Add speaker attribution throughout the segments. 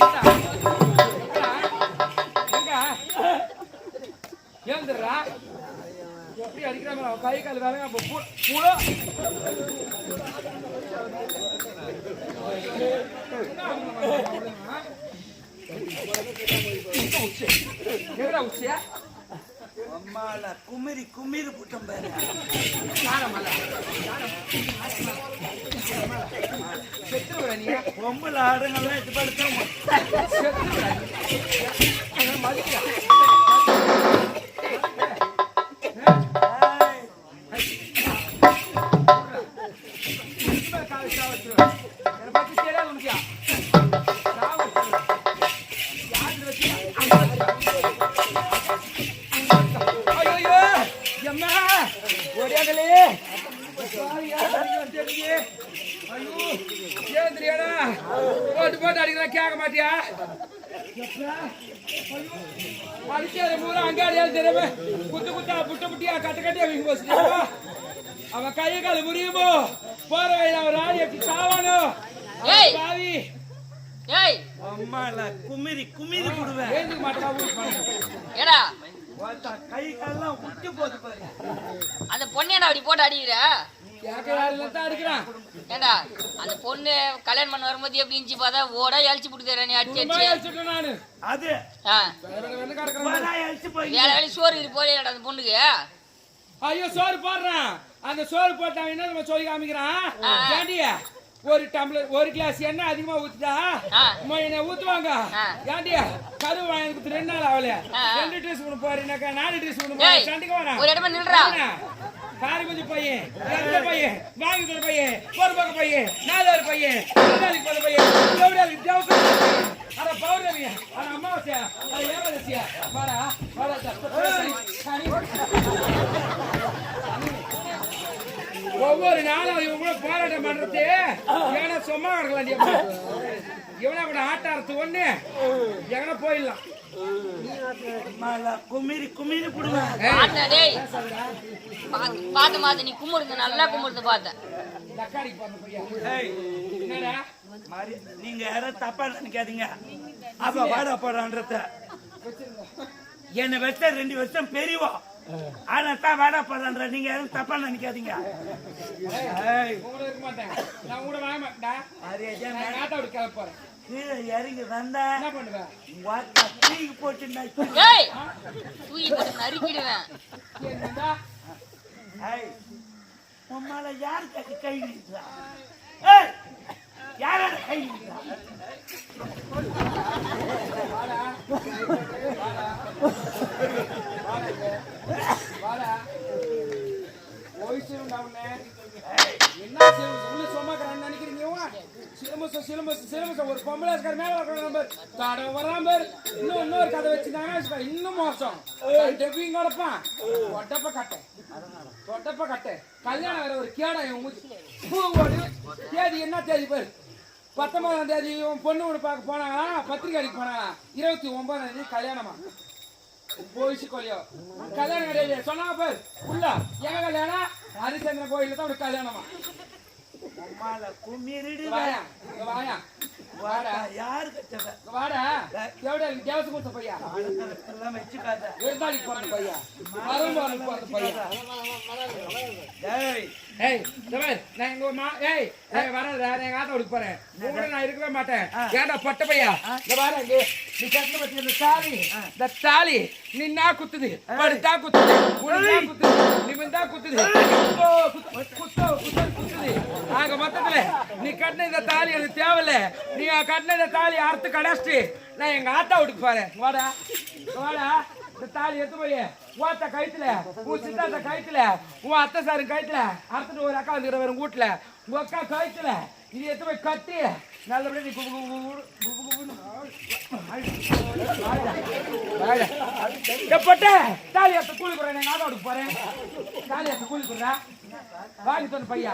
Speaker 1: Thank you.
Speaker 2: அம்மால குமிரி குமிரி புட்டம் பாரு
Speaker 1: செத்துருவ நீ
Speaker 2: பொம்பளை ஆடுங்கெல்லாம் இது படுத்தோம்
Speaker 1: செத்துருவ நீ மதிக்கிறா கேட்க மாட்டியா அடிக்காத பூரா அங்காடியால் தெரியாம குத்து குத்தா புட்ட புட்டியா கட்ட கட்டியா வீங்க போச்சுட்டா அவன் கையை கால போற எப்படி சாவானோ
Speaker 2: அம்மால குமிரி குமிரி
Speaker 1: ஏந்துக்க மாட்டா
Speaker 3: ஏடா
Speaker 2: பார்த்தா கை போது பாரு.
Speaker 3: அந்த பொண்ணேடா அப்படி போட்டு அடிக்கிற? ஏண்டா அந்த பொண்ணு கல்யாணம் பண்ண வரும்போது எப்படி இருந்துச்சு பார்த்தா ஓடா எழுச்சி புடுக்கிற நீ அடிச்சு அடிச்சு.
Speaker 2: அது
Speaker 3: வேலை வேலை சோறு இது போலேடா அந்த பொண்ணுக்கு.
Speaker 1: ஐயோ சோறு போடுறான். அந்த சோறு போட்டான் என்ன நம்ம சொல்லி காமிக்கிறான்? ஒரு டம்ளர் ஒரு கிளாஸ் எண்ணெய் அதிகமா ஊத்துட்டா
Speaker 3: ஆ.
Speaker 1: என்ன ஊத்துவாங்க. ஏண்டிய கரு வாங்கி கொடுத்து ரெண்டு நாள் ஆகல. ரெண்டு ட்ரெஸ் ஒண்ணு போறீனாக்கா நாலு ட்ரெஸ்
Speaker 3: ஏய்,
Speaker 1: போறேன். சண்டைக்கு வரேன்
Speaker 3: ஒரு இடமா நில்றா.
Speaker 1: காரி கொஞ்சம் பையன் எந்த பையன் வாங்கி தர பையன் ஒரு பக்கம் பையன் நாலாவது பையன் நாளைக்கு போற பையன் எவ்வளவு வித்தியாசம் அட பௌர்ணமி அட அமாவாசையா? அட ஏகாதசியா? வாடா வாடா ஒவ்வொரு நாளும் இவங்க கூட போராட்டம் பண்றது. ஏன்னா சும்மா கிடக்கலாம் இவனா கூட ஆட்டாரத்து ஒண்ணு. எங்கன்னா போயிடலாம்.
Speaker 2: குமிரி குமிரி
Speaker 3: டேய். பாத்து மாத்து நீ கும்பிடுங்க நல்லா கும்பிடுது பார்த்தேன்
Speaker 2: நீங்க யாரும் தப்பா நினைக்காதீங்க அவ வாடா போடான்றத என்னை வச்ச ரெண்டு வருஷம் பெரியவா. ஆனா தான் வாடா போடான்ற நீங்க யாரும் தப்பா நினைக்காதீங்க. கீழே இறங்கி வந்தா தூக்கி போட்டு
Speaker 3: தூக்கி போட்டு நறுக்கிடுவேன்.
Speaker 2: உம்மால யார் கை கை ஏய் யாரோட கை
Speaker 1: ஒரு பொம்பளை மேல இருக்கிற நம்பர் தாட இன்னும் இன்னொரு கதை வச்சிருந்தாங்க இன்னும் மோசம் டெப்பிங் கிடப்பான் தொட்டப்ப கட்டை தொட்டப்ப கட்டை கல்யாணம் வேற ஒரு கேடா இவன் பூ தேதி என்ன தேதி பேர் பத்தொன்பதாம் தேதி இவன் பொண்ணு ஒன்று பார்க்க போனாங்களா? பத்திரிக்கை அடிக்க போனாங்களா? இருபத்தி ஒன்பதாம் தேதி கல்யாணமா? போயிச்சு கொல்லியோ கல்யாணம் கிடையாது. சொன்னாங்க பாரு. உள்ள. எங்க கல்யாணம்? ஹரிச்சந்திரன் கோயில்ல தான் ஒரு கல்யாணமா.
Speaker 2: உம்மால குமிரிடு
Speaker 1: வாயா. வாயா.
Speaker 2: வாடா. யாரு கட்டவ?
Speaker 1: வாடா. எவ்வளோ தேவசம் கொடுத்த பையா?
Speaker 2: எல்லாம் வச்சுக்காத
Speaker 1: விருந்தாளிக்கு பிறந்த பையா? மருமகனுக்கு பிறந்த பையா?
Speaker 2: ஏய்.
Speaker 1: ஏய் தவர் நான் எங்க மா ஏய் ஏய் வரேன் நான் எங்க ஆத்த விட்டு போறேன். உன் கூட நான் இருக்கவே மாட்டேன். ஏன்டா பட்ட பையா? இந்த இங்க நீ கட்டின பத்தி இந்த தாலி. இந்த தாலி நின்னா குத்துது. படுத்தா குத்துது. குத்துது. நிமிந்தா குத்துது. குத்தோ குத்தோ குத்தோ குத்தோ குத்துது. ஆக மொத்தத்துல நீ கட்டின இந்த தாலி எனக்கு தேவையில்ல. நீ கட்டின இந்த தாலி அறுத்து கடாச்சிட்டு நான் எங்க ஆத்தா வீட்டுக்கு போறேன். வாடா. வாடா. இந்த தாலி எடுத்து போய் ஓத்த கழுத்துல உன் சித்தாத்த கழுத்துல உன் அத்தை சாரு கழுத்துல அறுத்துட்டு ஒரு அக்கா வந்துக்கிற வரும் வீட்டுல. உங்க அக்கா கழுத்துல இது எடுத்து போய் கட்டி நல்லபடியா நீ குபு தாலி எடுத்து கூலி போறேன் நான் ஆதோடுக்கு போறேன். தாலி எடுத்து கூலி போடுறேன் வாங்கி சொன்ன பையா.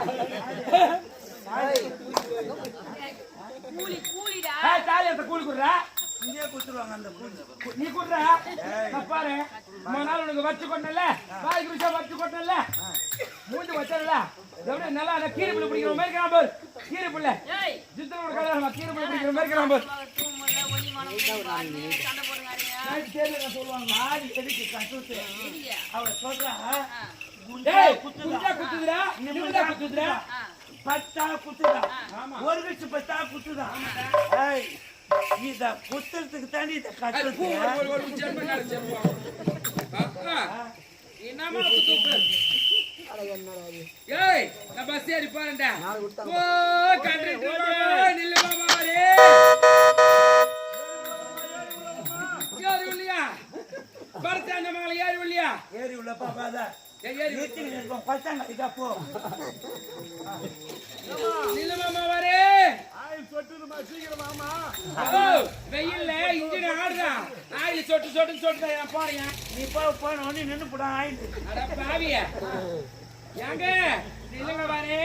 Speaker 3: கூலி கூலிடா.
Speaker 1: ஏய், தாலி எடுத்து கூலி கொடுறா.
Speaker 2: இங்கே கொடுத்துருவாங்க அந்த கூலி
Speaker 1: நீ குடுற பாரு நாள் உனக்கு வச்சு கொண்டல பாய் குடிச்சா வச்சு கொண்டல மூஞ்சி வச்சல எப்படி நல்லா அந்த கீரை புள்ள பிடிக்கிற மாதிரி இருக்கிறான் பாரு கீரை புள்ள
Speaker 3: ஏய்
Speaker 1: ஜித்தனோட கல்யாணம் கீரை புள்ள பிடிக்கிற மாதிரி இருக்கிறான் பாரு
Speaker 2: சொல்லுவாங்க எதுக்கு கட்டுத்து சொல்றா குண்டா
Speaker 1: குத்துதா
Speaker 2: குத்துதா
Speaker 1: குத்துதுடா நிமிடா குத்துதுடா.
Speaker 2: பத்தா குத்துதா
Speaker 1: ஆமா.
Speaker 2: ஒரு கட்சி பத்தா குத்துதா ஏய் இத குத்துறதுக்கு தாண்டி இத
Speaker 1: என்னமா குத்து ஏய் நான் பஸ் ஏறி போறேன்டா. ஓ கண்டக்டர் நில்லு மாமாரே ஏறி உள்ளியா? பரத்தாண்ட மகள ஏறி உள்ளியா?
Speaker 2: ஏறி உள்ள பாப்பாதா
Speaker 1: வெயில்ல இன்ஜின் ஆடுதா ஆயில் சொட்டு சொட்டு சொட்டு போறேன்
Speaker 2: நீ போ போன உடனே நின்னு போடா ஆயிட்டு
Speaker 1: அட பாவிய. ஏங்க நில்லுங்க பாரு.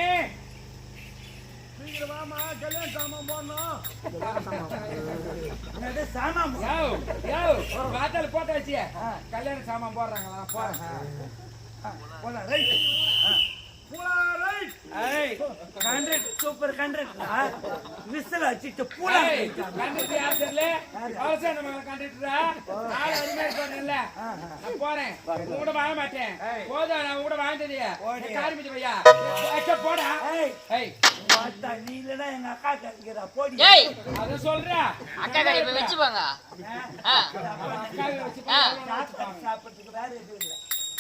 Speaker 1: போட்டாச்சு. கல்யாண சாமான் போடுறாங்களா? போறேன்
Speaker 2: கண்ட்ரட் சூப்பர் விசில் அடிச்சிட்டு பூலா
Speaker 1: போறேன். கூட வாங்க மாட்டேன். போதும் நான் கூட வாழ்ந்தது காரிமிச்சு பையா போடா.
Speaker 2: நீ இல்லடா எங்க அக்கா கேட்கிறா போடி.
Speaker 3: ஏய்.
Speaker 1: அத சொல்றா.
Speaker 3: அக்கா கடை போய் வச்சுப்பாங்க.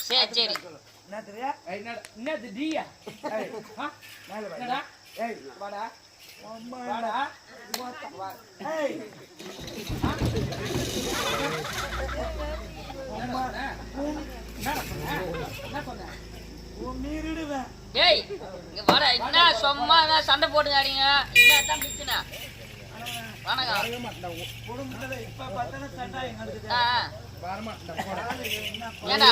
Speaker 3: சரி சரி.
Speaker 2: என்ன தெரியா
Speaker 1: ஏய், என்னடா என்னது டீயா ஏய். என்னடா?
Speaker 2: ஏய்
Speaker 1: வாடா.
Speaker 2: அம்மா
Speaker 1: வாடா.
Speaker 2: ஏய்.
Speaker 1: என்ன சொன்ன? என்ன சொன்ன? என்ன சொன்ன?
Speaker 2: உன் மீறிடுவேன்.
Speaker 3: டேய் இங்க வாடா. என்ன சும்மா என்ன சண்டை போட்டுங்காதீங்க என்ன தான் பிரச்சனை? வணக்கம்
Speaker 2: குடும்பத்துல இப்ப பார்த்தாலும் சண்டை எங்க இருக்குது
Speaker 3: ஆ ஆ.
Speaker 2: என்ன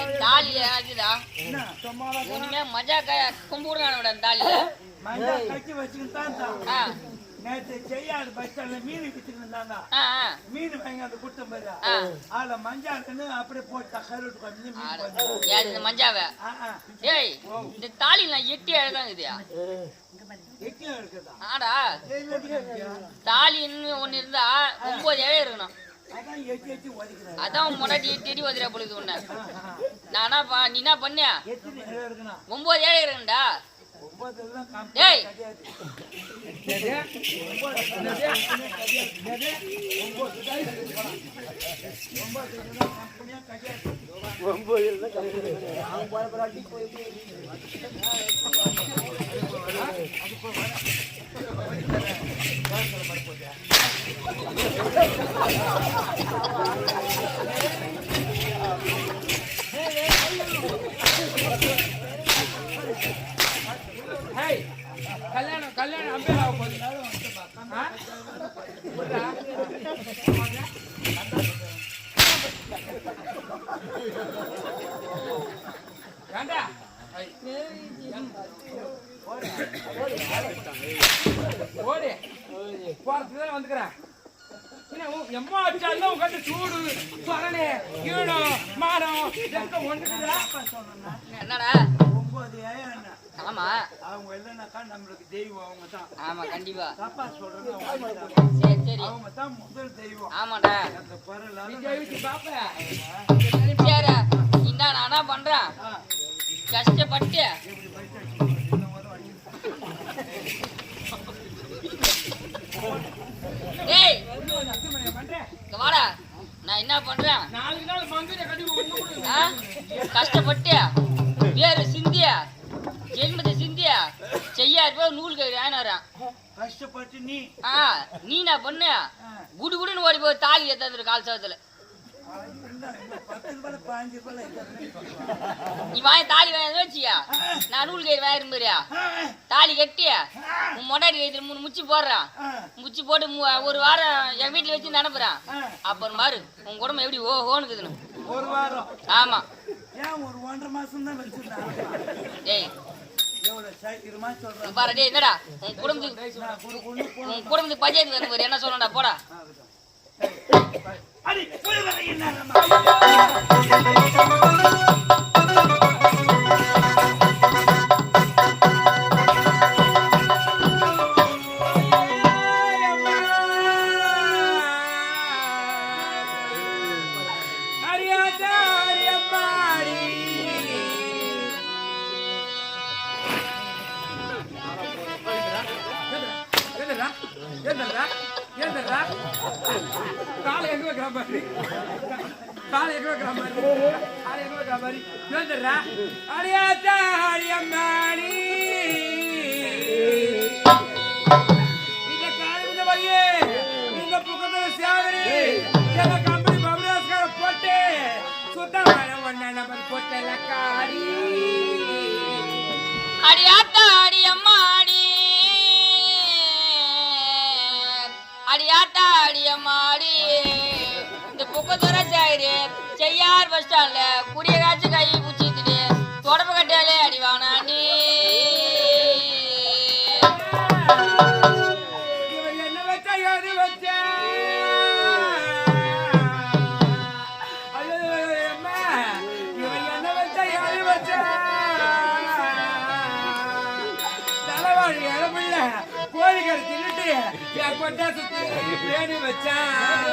Speaker 3: ஏண்டா தாலி ஆகுதா
Speaker 2: என்ன சும்மாவா
Speaker 3: உண்மையா மஜா கும்பிடுறான விட தாலியில.
Speaker 2: மஞ்சா கட்டி வச்சுக்கிட்டு தான் தான்
Speaker 3: ஆ.
Speaker 2: நேற்று செய்யாடு பஸ் ஸ்டாண்ட்ல மீன் வித்துக்கிட்டு இருந்தாங்க மீன் வாங்கி அந்த கொடுத்த பாரு. அதுல மஞ்சாடுன்னு அப்படியே போட்டா கருட்டு கொஞ்சம் மீன்
Speaker 3: இந்த மஞ்சாவ. ஏய் இந்த தாலி நான் எட்டி
Speaker 2: இருக்குதா
Speaker 3: ஆடா.
Speaker 2: ஏய், எப்படி இருக்கியா?
Speaker 3: தாலின்னு ஒண்ணு இருந்தா ஒன்பது ஏழை இருக்கணும்
Speaker 2: அதான்
Speaker 3: முன்னாடி எட்டி வதிரா பொழுது உன்ன. நானா நீ என்ன
Speaker 2: இருக்குண்ணா
Speaker 3: ஒன்பது ஏழை இருக்குண்டா
Speaker 2: ஒன்பது
Speaker 3: டேய்.
Speaker 1: என்னது? கல்யாணம் கல்யாணம் ஆக போகுது. ஓடி. போறதுக்கு வந்துக்கிறேன். எம்மா அடிச்சாலும் உட்காந்து சூடு மானம் இதெல்லாம் ஒண்ணுக்குதா
Speaker 3: என்னடா?
Speaker 2: ஒன்பது ஏழை
Speaker 3: ஆமா
Speaker 2: அவங்க இல்லைனாக்கா நம்மளுக்கு தெய்வம் அவங்க தான்
Speaker 3: ஆமா கண்டிப்பா.
Speaker 2: தப்பா சொல்றது.
Speaker 3: சரி சரி.
Speaker 2: அவங்க தான் முதல் தெய்வம்
Speaker 3: ஆமாடா
Speaker 2: அந்த
Speaker 1: பாப்ப.
Speaker 3: சரி இந்தா நானா பண்றேன்? கஷ்டப்பட்டு ஏய்
Speaker 1: பண்றேன்
Speaker 3: இங்க வாடா. நான் என்ன பண்றேன்? கஷ்டப்பட்டு வேறு சிந்தியா? ஜென்மத்தை சிந்தியா? செய்யாரு போய் நூல் கை வாங்கினாரான்
Speaker 2: கஷ்டப்பட்டு நீ.
Speaker 3: ஆ நீ நான் பண்ண? குடு குடுன்னு ஓடி போய் தாலி ஏத்தாந்துரு கால் சவத்துல. நீ வாங்கி தாலி வாங்கி வச்சியா? நான் நூல் கயிறு வாங்கிரும் பாரியா தாலி கட்டியா? உன் மொட்டாடி கயிறு மூணு முச்சி போடுறான் முச்சி போட்டு ஒரு வாரம் என் வீட்டுல வச்சு நினைப்புறான் அப்புறம் பாரு உன் குடும்பம் எப்படி ஓ ஓனுக்குதுன்னு
Speaker 2: ஒரு வாரம்.
Speaker 3: ஆமா.
Speaker 2: ஏன் ஒரு ஒன்றரை மாசம் தான்
Speaker 3: பாரு டேய் என்னடா? உன் குடும்பத்துக்கு உன் குடும்பத்துக்கு பஞ்சாயத்து என்ன சொல்லணும்டா? போடா.
Speaker 2: அடி போய் வர
Speaker 1: ஏந்தரா காலை எங்க வைக்கிற மாதிரி? காலை எங்க வைக்கிற மாதிரி? காலை எங்க வைக்கிற மாதிரி? ஏந்தரா அடியாத்தா அடியம்மாடி. இந்த காலையில வையே இந்த புக்கத்துல சேவரி கம்பெனி போட்டு சுத்தமான ஒன்ன நம்பர் போட்டல காரி
Speaker 3: அடி ஆத்தா அடி இந்த புக்கத்துற சாயிரு செய்யார் பஸ் ஸ்டாண்ட்ல குடிய
Speaker 1: தேடி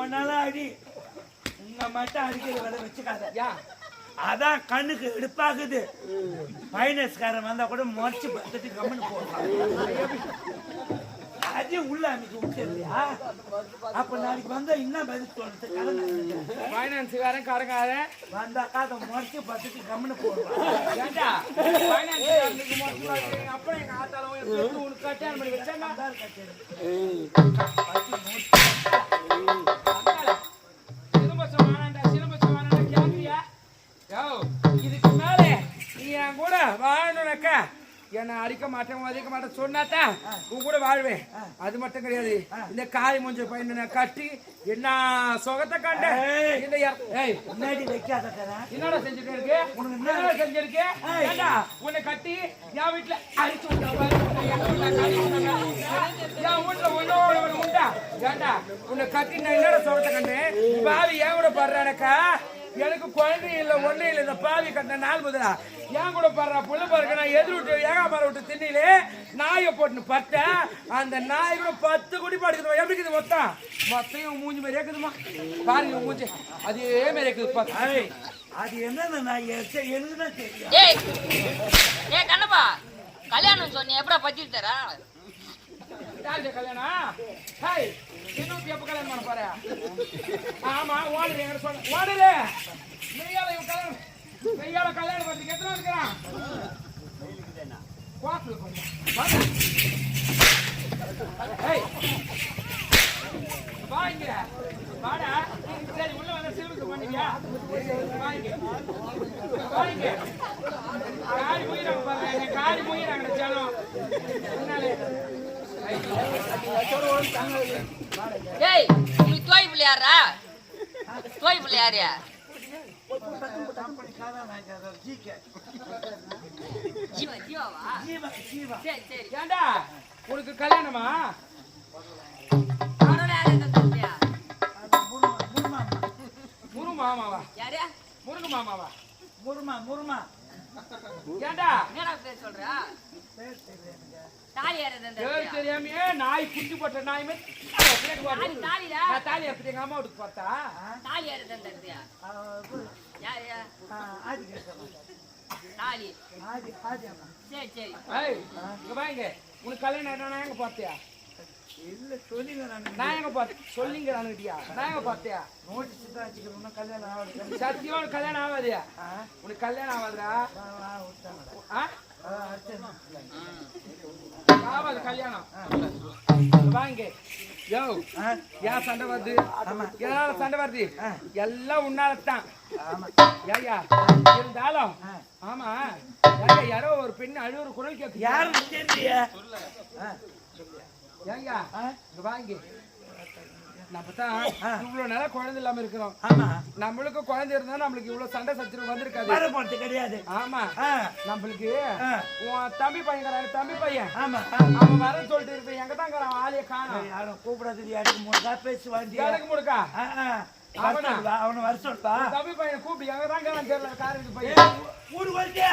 Speaker 2: ஒன்னால அடி உங்க மட்டும் அடிக்கிற வேலை வச்சுக்காத அதான் கண்ணுக்கு எடுப்பாகுது மைனஸ்காரன் வந்தா கூட முறைச்சு பத்துட்டு கம்முன்னு போடுறான் அது உள்ள அன்னைக்கு விட்டுறியா அப்ப நாளைக்கு வந்தா என்ன பதில் சொல்றது கடன்
Speaker 1: ஃபைனான்ஸுக்காரன் காரங்காரன்
Speaker 2: வந்தாக்கா அதை முறைச்சு
Speaker 1: ஏண்டா? ஃபைனான்ஸுக்காரனுக்கு மொத்தம் அப்புறம் எங்க பெத்து உனக்கு கல்யாணம் பண்ணி வச்சாங்க வாழணும்னாக்கா என்னை அடிக்க மாட்டேன் மதிக்க மாட்டேன் சொன்னாத்தா உன் கூட வாழ்வேன். அது மட்டும் கிடையாது. இந்த காய் மூஞ்ச பையனை நான் கட்டி என்ன சுகத்தை கண்ட? என்னடா உனக்கு என்னடா செஞ்சிருக்கு? உன்னை கட்டி என் வீட்டுல அடிச்சு. என் வீட்டுல வீட்டுல உன்னோட ஒரு உண்டா? ஏண்டா? உன்னை கட்டி நான் என்னடா சொல்றத கண்டேன்? பாவி ஏன் கூட பாடுறானக்கா? எனக்கு குழந்தை இல்ல ஒண்ணு இல்ல. இந்த பாவி கட்டின நாள் முதலா. ஏன் கூட பாடுறா புள்ள பாருக்க நான் எதிர் விட்டு ஏகாமர விட்டு திண்ணிலே நாயை போட்டுன்னு பட்டேன் அந்த நாய் கூட பத்து குடி பாடுக்குது எப்படி இருக்குது மொத்தம்? மொத்தம் மூஞ்சி மாதிரி இருக்குதுமா. பாருங்க மூஞ்சி. அதே மாதிரி இருக்குது. பத்து
Speaker 2: அது என்னன்னு நான் எச்ச- எனக்கு தான் தெரியும்.
Speaker 3: ஏய் ஏய் கண்ணப்பா. கல்யாணம் சொன்னி எப்படா பத்தி தரா
Speaker 1: கல்யாணம்? ஹாய். இன்னும் எப்ப கல்யாணம் பண்ண போற ஆமா ஓடுற எங்க சொன்ன ஓடுற மெய்யால இவன் கல்யாணம் மெய்யால கல்யாணம் பண்ணி எத்தனை இருக்கிறான் கோத்துல கொஞ்சம் வாங்க. ஏய் வாடா சரி உள்ள வந்து சிலுக்கு பண்ணிக்க வாங்க வாங்க
Speaker 3: ஏய் நீ தோய் பிள்ளையாரா தோய் பிள்ளையாரியா
Speaker 1: ஏண்டா? உனக்கு கல்யாணமா?
Speaker 3: முரு மாமாவா?
Speaker 1: முருங்க மாமாவா?
Speaker 2: முருமா முருமா.
Speaker 1: ஏண்டா?
Speaker 3: என்ன பேர் சொல்ற?
Speaker 1: பேர் தெரியுங்க நாய் குட்டி போட்ட நாய்
Speaker 3: தாலி
Speaker 1: எப்படி எங்க அம்மா வீட்டுக்கு பார்த்தா?
Speaker 3: தாலி தாலி. சரி சரி.
Speaker 1: இங்க உனக்கு கல்யாணம் ஆயிட்டா நான் எங்க பார்த்தியா?
Speaker 2: இல்ல சொல்லிங்க நான்
Speaker 1: நான் எங்க பார்த்தேன் சொல்லிங்க நானுட்டியா நான் எங்க பார்த்தியா?
Speaker 2: நோட்டீஸ் தான் வச்சுக்கிறோம் கல்யாணம் ஆகுது
Speaker 1: சத்தியம் கல்யாணம் ஆகாதியா? உனக்கு கல்யாணம் ஆகாதுடா?
Speaker 2: விட்டாங்க
Speaker 1: ஆ ஆகாது கல்யாணம். வாங்க. யோ ஏன் சண்டை வருது? எதனால சண்டை வருது? எல்லாம் உன்னாலத்தான். ஏய்யா இருந்தாலும் ஆமா. ஏய்யா யாரோ ஒரு பெண் அழுவுற குரல் கேட்கு
Speaker 2: தெரியலையே
Speaker 1: ஏய்யா இங்க வாங்க. நம்ம தான் இவ்வளவு நேரம் குழந்தை இல்லாம இருக்கிறோம்.
Speaker 2: ஆமா.
Speaker 1: நம்மளுக்கு குழந்தை இருந்தா நம்மளுக்கு இவ்வளவு சண்டை சச்சரவு வந்திருக்காது.
Speaker 2: வர போறது கிடையாது.
Speaker 1: ஆமா. நம்மளுக்கு உன் தம்பி பையன் தம்பி பையன்.
Speaker 2: ஆமா.
Speaker 1: அவன் வர சொல்லிட்டு இருப்பேன் எங்க தான் ஆளைய காணும்
Speaker 2: யாரும் கூப்பிடாது எனக்கு மூணு பேசி வாந்தி
Speaker 1: எனக்கு முடுக்கா? அவனா?
Speaker 2: அவனை வர சொல்பா
Speaker 1: தம்பி பையனை கூப்பிட்டு எங்க தான் தெரியல காருக்கு பையன்
Speaker 2: ஊருக்கு